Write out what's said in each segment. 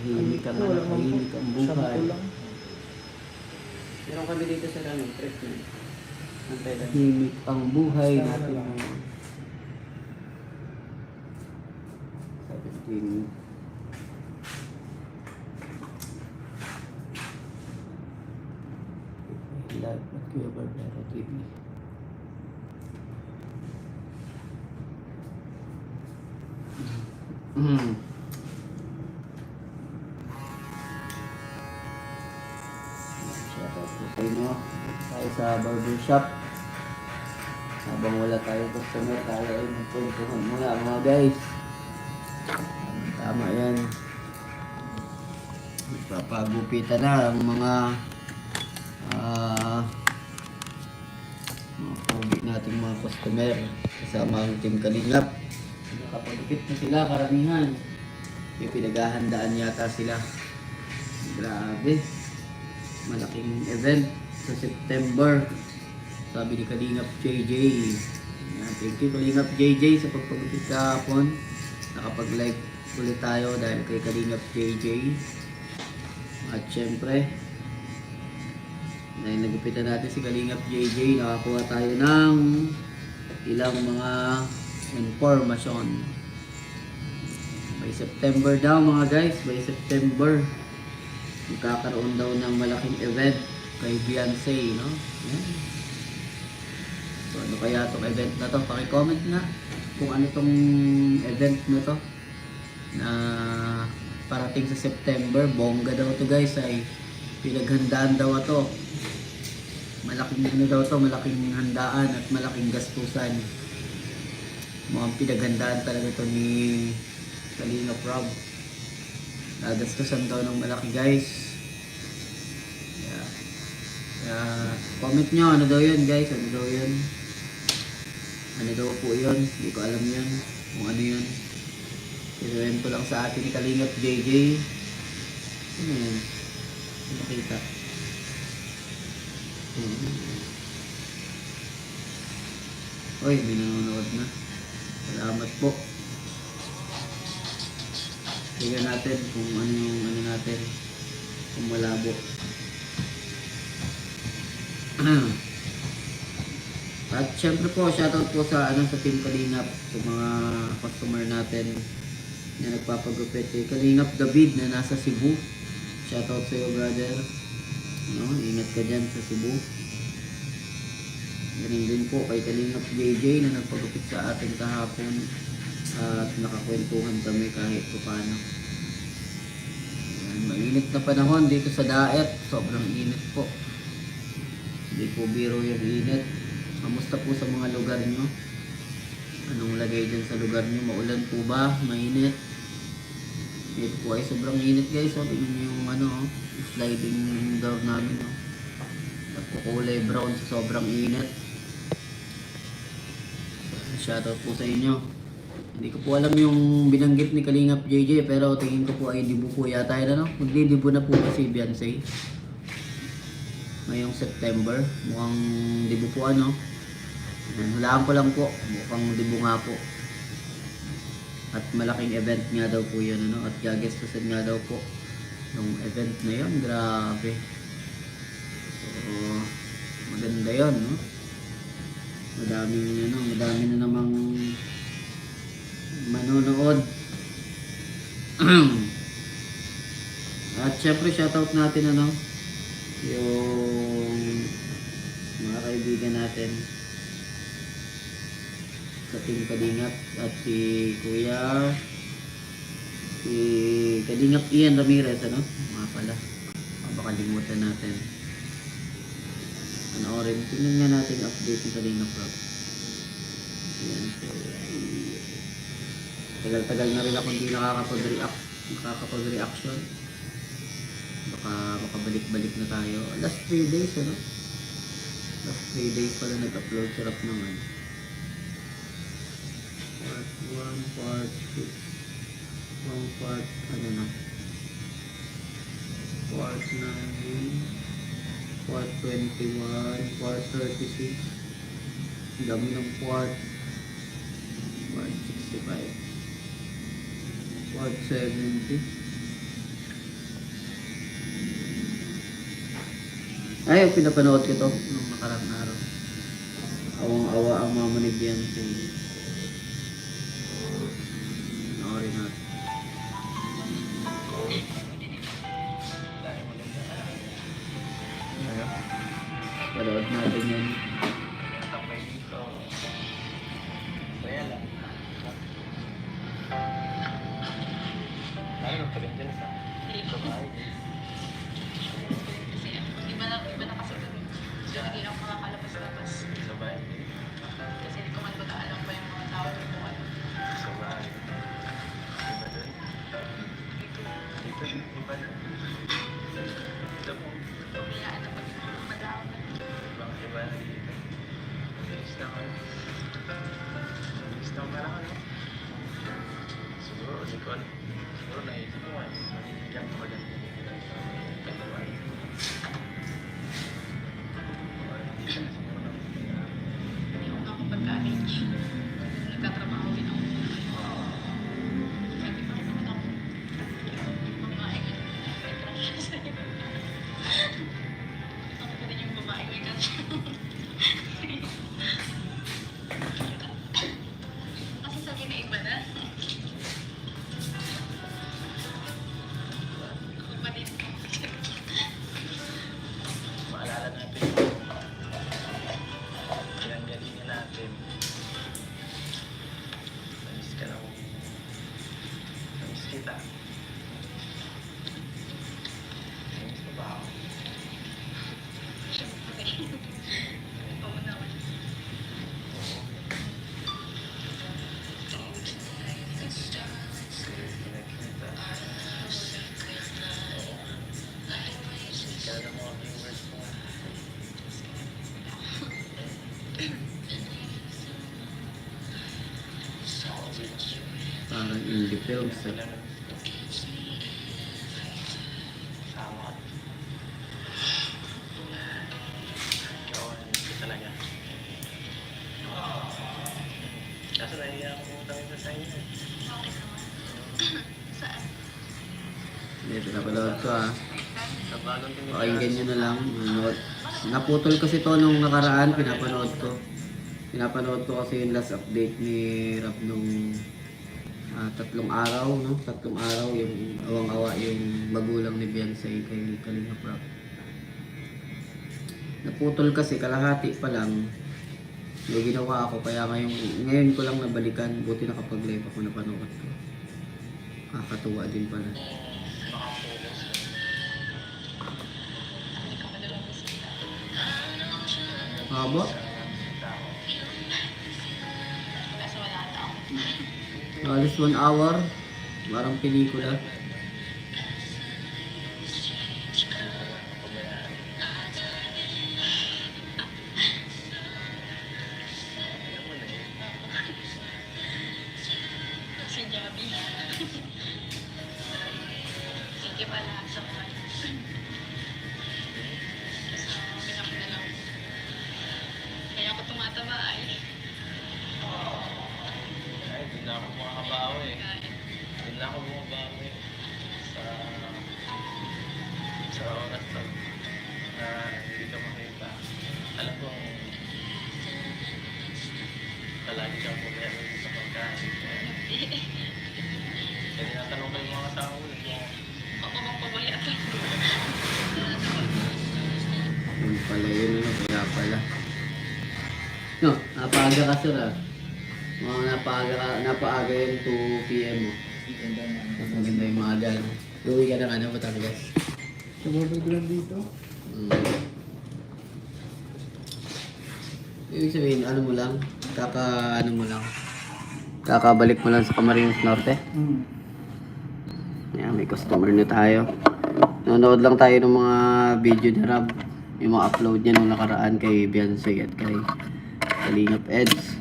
Tahimik ang po. tahimik ang buhay. Lang. Meron kami dito sa ano, treatment. Ang Thailand. Tahimik ang buhay natin lang. ngayon. 17 Live at Kuya Barbero TV. Mm. Sa barbershop. Habang wala tayong customer, tayo ay magpuntuhan muna mga guys. Tama, yan. Papagupitan na ang mga ah mga pogi nating mga customer kasama ang team Kalingap. Nakapagupit na sila karamihan. May pinaghahandaan yata sila. Grabe. Malaking event sa September. Sabi ni Kalingap JJ. Yan, Thank you Kalingap JJ sa pagpagupit kahapon. Nakapag-live ulit tayo dahil kay Kalingap JJ. At syempre, dahil nagupitan natin si Kalingap JJ, nakakuha tayo ng ilang mga informasyon. By September daw mga guys, by September, magkakaroon daw ng malaking event kay Beyonce, no? So ano kaya itong event na to? Pakicomment na kung ano tong event na to na parating sa September. Bongga daw to guys ay pinaghandaan daw ito. Malaking ano daw to, malaking handaan at malaking gastusan. Mukhang pinaghandaan talaga to ni Kalina Prob. Nagastusan daw ng malaki guys. Yeah. Comment nyo ano daw yun guys, ano daw yun. Ano daw po yun, hindi ko alam yun. Kung ano yun. Inuwento lang sa atin ni Kalingap JJ. Ano yun? Ano makita? Hmm. Uy, may nanonood na. Salamat po. Tingnan natin kung ano yung ano natin. Kung malabo. At syempre po, shoutout po sa ano sa Team Kalingap, sa mga customer natin na nagpapagupit kay Kalingap David na nasa Cebu. Shoutout sa iyo, brother. No, ingat ka dyan sa Cebu. Ganun din po kay Kalingap JJ na nagpagupit sa atin kahapon at nakakwentuhan kami kahit paano. Yan, mainit na panahon dito sa Daet. Sobrang init po. Hindi po biro yung init. Kamusta po sa mga lugar nyo? Anong lagay dyan sa lugar nyo? Maulan po ba? Mainit? Dito po ay sobrang init guys. So, tingnan yung ano, sliding door namin. Oh. Nagkukulay brown sa sobrang init. Shoutout po sa inyo. Hindi ko po alam yung binanggit ni Kalingap JJ pero tingin ko po ay dibo po yata yun ano. Magdidibo na po kasi Beyonce. Ngayong September. Mukhang dibo po ano. Hulaan ko lang po. Mukhang dibo nga po. At malaking event nga daw po yun ano. At gagestusin nga daw po. Yung event na yun. Grabe. So, maganda yun no. Madaming ano, madami na namang manonood. At syempre shoutout natin ano yung kaibigan natin. Sa Team Kalingap at si Kuya si Kalingap Ian Ramirez ano? Mga pala. Baka kalimutan natin. Panoorin. Tingnan nga natin update ni Kalingap Rob yan so tagal-tagal na rin ako hindi nakakapag-react nakakapag-reaction. Baka makabalik-balik na tayo. Last 3 days ano 3 days pala nag-upload. Sarap naman. Part 1 part 2 one part ano na? Part 9 part 21 part 36 ang dami ng part. Part 65 part 70 Ay, pinapanood ko to nung nakarang araw. Awang-awa ang mama ni Beyonce. Panoorin natin. Panood natin yan. Hindi ako makakalabas-labas. Kasi namiss ko talaga. Kaso nahiya ako pumunta sa inyo. Saan? Hindi, pinapanood ko ah. Pakinggan nyo na lang. Naputol kasi to nung nakaraan, pinapanood ko. Pinapanood ko kasi yung last update ni Rap nung ah, tatlong araw, no? Tatlong araw, yung awang-awa yung magulang ni Beyonce kay Kalinga Prap. Naputol kasi, kalahati pa lang. May ginawa ako, kaya ngayon, ngayon ko lang nabalikan. Buti nakapag-live ako napanood ko. Kakatuwa din pala. Haba? Kaso wala na Alis one hour. Parang pelikula. Palagi kang problema sa pagkain. Kaya tinatanong ko yung mga tao eh, Ako magpabaya to. Yun pala yun, ano, kaya pala. No, napaaga ka sir ah. Mga napaaga ka, napaaga yung 2 p.m. mo. Mas maganda yung maaga, no? Uwi ka ng ano, Batangas. Tumubog lang dito. Mm. Ibig sabihin, ano mo lang, kaka, ano mo lang, kakabalik mo lang sa Camarines Norte. Hmm. Ayan, may customer na tayo. Nanonood lang tayo ng mga video ni Rob. Yung mga upload niya nung nakaraan kay Beyonce at kay Kalingap Eds.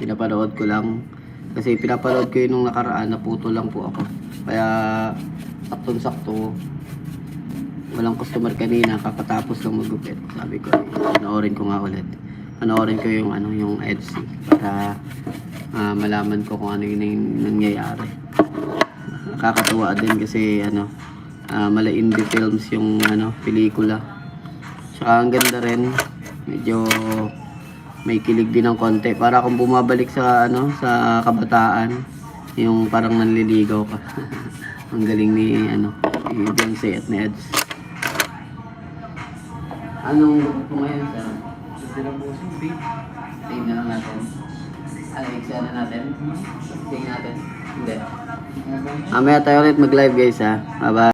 Pinapanood ko lang. Kasi pinapanood ko yun nung nakaraan, naputo lang po ako. Kaya, saktong-sakto, walang customer kanina, kakatapos lang magupit. Sabi ko, panoorin ko nga ulit. Panoorin ko yung ano, yung Etsy para ah, malaman ko kung ano yung nang- nangyayari nakakatuwa din kasi ano uh, mala indie films yung ano pelikula Saka ang ganda rin. Medyo may kilig din ng konti. Para kung bumabalik sa ano sa kabataan. Yung parang nanliligaw ka. ang galing ni ano ni Beyonce at ni Eds. Anong gusto mo ngayon sir? Lang po. Big. Tingnan na natin. Ano, na natin? Tingnan natin. Hindi. Mamaya tayo ulit mag-live guys ha. Bye-bye.